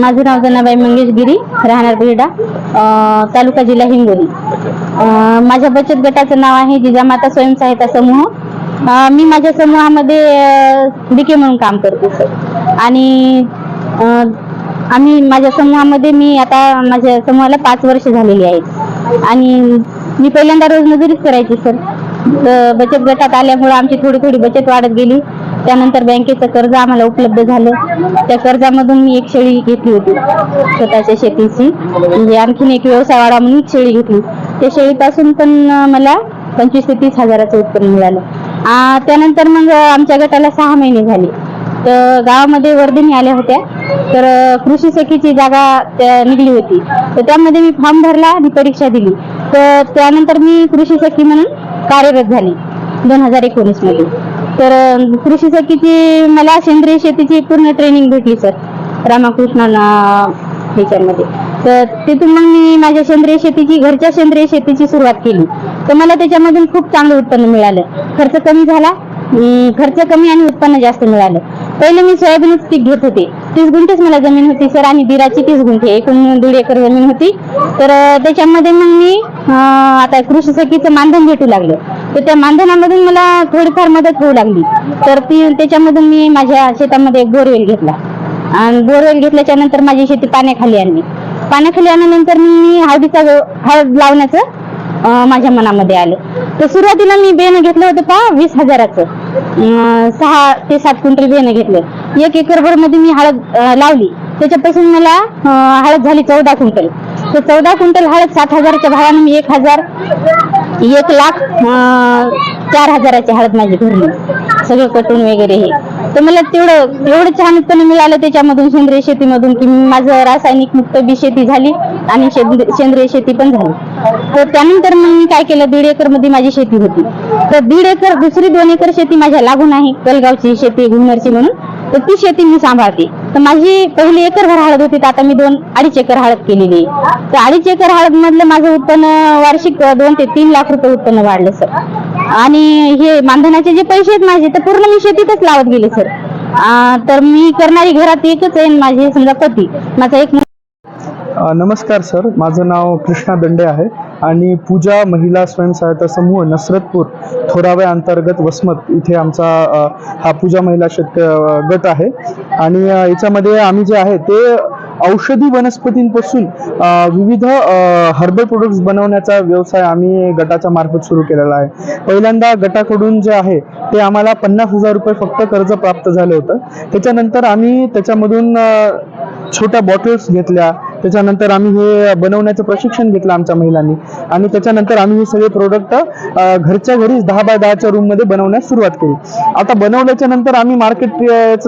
माझं नाव जनाबाई मंगेश गिरी राहणार बिर्डा तालुका जिल्हा हिंगोली. माझ्या बचत गटाचं नाव आहे जिजामाता स्वयंसहायता समूह. मी माझ्या समूहामध्ये डीके म्हणून काम करते सर. आणि आम्ही माझ्या समूहामध्ये मी आता माझ्या समूहाला पाच वर्ष झालेली आहेत आणि मी पहिल्यांदा रोज मजुरीच करायची सर. बचत गटात आल्यामुळे आमची थोडी थोडी बचत वाढत गेली. त्यानंतर बँकेचं कर्ज आम्हाला उपलब्ध झालं. त्या कर्जामधून मी एक शेळी घेतली होती स्वतःच्या शेतीची. म्हणजे आणखीन एक व्यवसाय वाढा म्हणून एक शेळी घेतली. त्या शेळीपासून पण मला पंचवीस ते तीस हजाराचं उत्पन्न मिळालं. त्यानंतर मग आमच्या गटाला सहा महिने झाले. तर गावामध्ये वर्धिनी आल्या होत्या. तर कृषी सखीची जागा त्या निघली होती. तर त्यामध्ये मी फॉर्म भरला आणि परीक्षा दिली. तर त्यानंतर मी कृषी सखी म्हणून कार्यरत झाली दोन हजार एकोणीसमध्ये. तर कृषी सखीची मला सेंद्रिय शेतीची पूर्ण ट्रेनिंग भेटली सर रामाकृष्ण ह्याच्यामध्ये. तर तिथून मग मी माझ्या सेंद्रिय शेतीची घरच्या सेंद्रिय शेतीची सुरुवात केली. तर मला त्याच्यामधून खूप चांगलं उत्पन्न मिळालं. खर्च कमी झाला. खर्च कमी आणि उत्पन्न जास्त मिळालं. पहिले मी सोयाबीनच पीक घेत होते. तीस गुंठेच मला जमीन होती सर. आणि बिराची तीस गुंठे एकूण दीड एकर जमीन होती. तर त्याच्यामध्ये मग मी आता कृषी सखीचं मानधन भेटू लागलं. तर त्या मानधनामधून मला थोडीफार मदत होऊ लागली. तर ती त्याच्यामधून मी माझ्या शेतामध्ये एक बोरवेल घेतला. आणि बोरवेल घेतल्याच्या नंतर माझी शेती पाण्याखाली आणली. पाण्याखाली आणल्यानंतर मी हळदीचा हळद लावण्याचं माझ्या मनामध्ये आलं. तर सुरुवातीला मी बेन घेतलं होतं पहा वीस हजाराचं. सहा ते सात क्विंटल बेन घेतलं. एक एकरभरमध्ये मी हळद लावली. त्याच्यापासून मला हळद झाली चौदा क्विंटल. तर चौदा क्विंटल हळद सात हजाराच्या भावाने मी एक हजार एक लाख चार हजाराची हळद माझी भरली. सगळं कटून वगैरे हे. तर मला तेवढं एवढं छान उत्पन्न मिळालं त्याच्यामधून सेंद्रिय शेतीमधून की माझं रासायनिक मुक्त बी शेती झाली आणि सेंद्रिय शेती पण झाली. तर त्यानंतर मग मी काय केलं दीड एकरमध्ये माझी शेती होती. तर दीड एकर दुसरी दोन एकर शेती माझ्या लागून आहे कलगावची शेती घुमरची म्हणून. तर ती शेती मी सांभाळते. तर माझी पहिली एकर भर हळद होती तर आता मी दोन अडीच एकर हळद केलेली आहे. तर अडीच एकर हळद मधलं माझं उत्पन्न वार्षिक दोन ते तीन लाख रुपये उत्पन्न वाढलं सर. आणि हे मानधनाचे जे पैसे आहेत माझे तर पूर्ण मी शेतीतच लावत गेले सर तर मी करणारी घरात एकच आहे माझे समजा पती माझा एक नमस्कार सर माझं नाव कृष्णा दंडे आहे आणि पूजा महिला स्वयंसहायता समूह नसरतपूर थोरावे अंतर्गत वसमत इथे आमचा हा पूजा महिला शेतक गट आहे. आणि याच्यामध्ये आम्ही जे आहे ते औषधी वनस्पतींपासून विविध हर्बल प्रोडक्ट्स बनवण्याचा व्यवसाय आम्ही गटाच्या मार्फत सुरू केलेला आहे. पहिल्यांदा गटाकडून जे आहे ते आम्हाला पन्नास हजार रुपये फक्त कर्ज प्राप्त झालं होतं. त्याच्यानंतर आम्ही त्याच्यामधून छोट्या बॉटल्स घेतल्या. त्याच्यानंतर आम्ही हे बनवण्याचं प्रशिक्षण घेतलं आमच्या महिलांनी. आणि त्याच्यानंतर आम्ही हे सगळे प्रोडक्ट घरच्या घरीच दहा बाय दहाच्या रूममध्ये बनवण्यास सुरुवात केली. आता बनवल्याच्या नंतर आम्ही मार्केट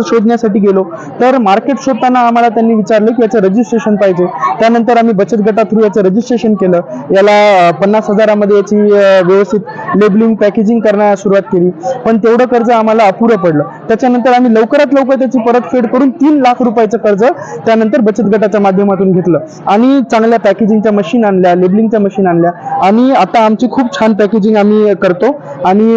शोधण्यासाठी गेलो. तर मार्केट शोधताना आम्हाला त्यांनी विचारलं की याचं रजिस्ट्रेशन पाहिजे. त्यानंतर आम्ही बचत गटा थ्रू याचं रजिस्ट्रेशन केलं. याला पन्नास हजारामध्ये याची व्यवस्थित लेबलिंग पॅकेजिंग करण्यास सुरुवात केली. पण तेवढं कर्ज आम्हाला अपुरं पडलं. त्याच्यानंतर आम्ही लवकरात लवकर त्याची परतफेड करून तीन लाख रुपयाचं कर्ज त्यानंतर बचत गटाच्या माध्यमातून घेतलं. आणि चांगल्या पॅकेजिंगच्या मशीन आणल्या लेबलिंगच्या मशीन आणल्या. आणि आता आमची खूप छान पॅकेजिंग आम्ही करतो. आणि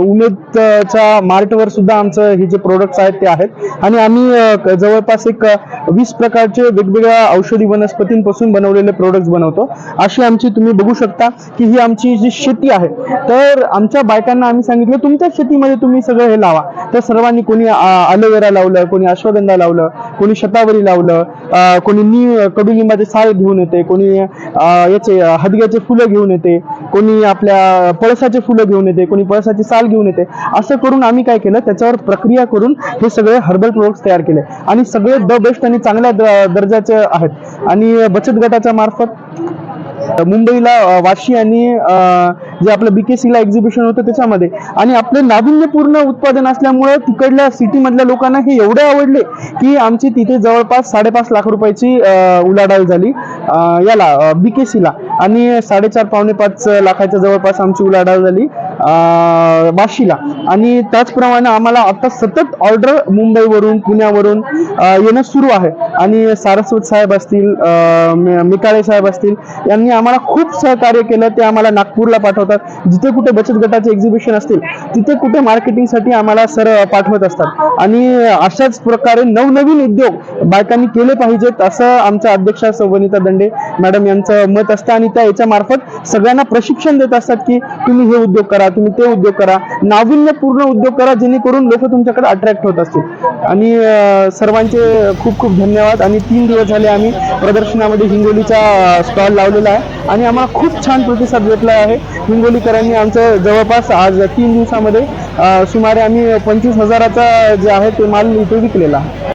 उमेदच्या मार्टवर सुद्धा आमचं हे जे प्रोडक्ट्स आहेत ते आहेत. आणि आम्ही जवळपास एक वीस प्रकारचे वेगवेगळ्या औषधी वनस्पतींपासून बनवलेले प्रोडक्ट्स बनवतो. अशी आमची तुम्ही बघू शकता की ही आमची जी शेती आहे तर आमच्या बायकांना आम्ही सांगितलं तुमच्या शेतीमध्ये तुम्ही सगळं हे लावा. तर सर्वांनी कोणी अलोवेरा लावलं कोणी अश्वगंधा लावलं कोणी शतावरी लावलं कोणी नीव कोणी कडुलिंबाचे साल घेऊन येते कोणी याचे हदग्याचे फुलं घेऊन येते कोणी आपल्या पळसाचे फुलं घेऊन येते कोणी पळसाची साल घेऊन येते असं करून आम्ही काय केलं त्याच्यावर प्रक्रिया करून हे सगळे हर्बल प्रोडक्ट्स तयार केले. आणि सगळे द बेस्ट आणि चांगल्या दर्जाचे आहेत. आणि बचत गटाच्या मार्फत मुंबईला वाशी आणि जे आपलं बीकेसीला एक्झिबिशन होतं त्याच्यामध्ये. आणि आपले नाविन्यपूर्ण उत्पादन असल्यामुळं तिकडल्या सिटीमधल्या लोकांना हे एवढे आवडले की आमची तिथे जवळपास साडेपाच लाख रुपयाची उलाढाल झाली याला बीकेसीला आणि साडेचार पावणे पाच लाखाच्या जवळपास आमची उलाढाल झाली. वाशीला आणि त्याचप्रमाणे आम्हाला आता सतत ऑर्डर मुंबईवरून पुण्यावरून येणं सुरू आहे. आणि सारस्वत साहेब असतील मिकाळे साहेब असतील यांनी आम्हाला खूप सहकार्य केलं. ते आम्हाला नागपूरला पाठवतात. जिथे कुठे बचत गटाचे एक्झिबिशन असतील तिथे कुठे मार्केटिंगसाठी आम्हाला सर पाठवत असतात. आणि अशाच प्रकारे नवनवीन उद्योग बायकांनी केले पाहिजेत असं आमच्या अध्यक्षा सौ दंडे मॅडम यांचं मत असतं. आणि त्या याच्या मार्फत सगळ्यांना प्रशिक्षण देत असतात की तुम्ही हे उद्योग करा तुम्ही ते उद्योग करा. नाविन्यपूर्ण उद्योग करा जेणेकरून लोक तुमच्याकडे अट्रॅक्ट होत असतील. आणि सर्वांचे खूप खूप धन्यवाद. आणि तीन दिवस झाले आम्ही प्रदर्शनामध्ये हिंगोलीचा स्टॉल लावलेला आहे. आणि आम्हाला खूप छान प्रतिसाद भेटला आहे. हिंगोलीकरांनी आमचं जवळपास आज तीन दिवसामध्ये सुमारे आम्ही पंचवीस हजाराचा जे आहे ते माल इथे विकलेला. आहे